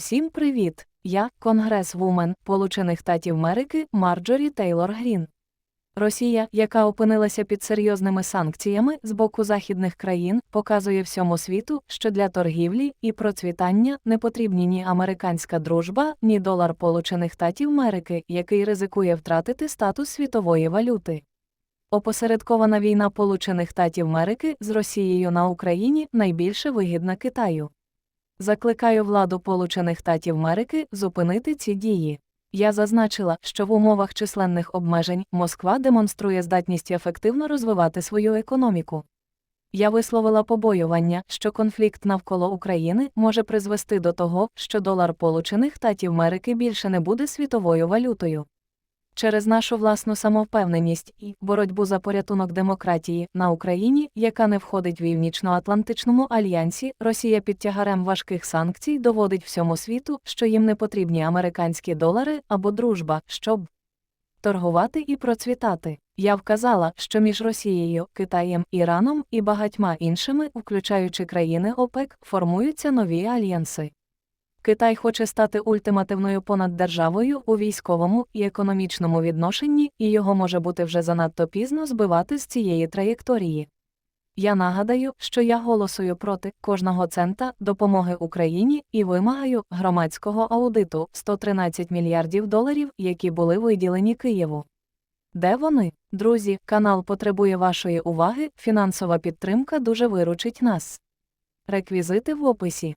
Всім привіт! Я конгрес-вумен Получених Татів Америки Марджорі Тейлор Грін. Росія, яка опинилася під серйозними санкціями з боку західних країн, показує всьому світу, що для торгівлі і процвітання не потрібні ні американська дружба, ні долар Получених Татів Америки, який ризикує втратити статус світової валюти. Опосередкована війна Получених Татів Америки з Росією на Україні найбільше вигідна Китаю. Закликаю владу Получених Татів Америки зупинити ці дії. Я зазначила, що в умовах численних обмежень Москва демонструє здатність ефективно розвивати свою економіку. Я висловила побоювання, що конфлікт навколо України може призвести до того, що долар Получених Татів Америки більше не буде світовою валютою. Через нашу власну самовпевненість і боротьбу за порятунок демократії на Україні, яка не входить в Північно-Атлантичному альянсі, Росія під тягарем важких санкцій доводить всьому світу, що їм не потрібні американські долари або дружба, щоб торгувати і процвітати. Я вказала, що між Росією, Китаєм, Іраном і багатьма іншими, включаючи країни ОПЕК, формуються нові альянси. Китай хоче стати ультимативною понаддержавою у військовому і економічному відношенні, і його може бути вже занадто пізно збивати з цієї траєкторії. Я нагадаю, що я голосую проти кожного цента допомоги Україні і вимагаю громадського аудиту 113 мільярдів доларів, які були виділені Києву. Де вони? Друзі, канал потребує вашої уваги, фінансова підтримка дуже виручить нас. Реквізити в описі.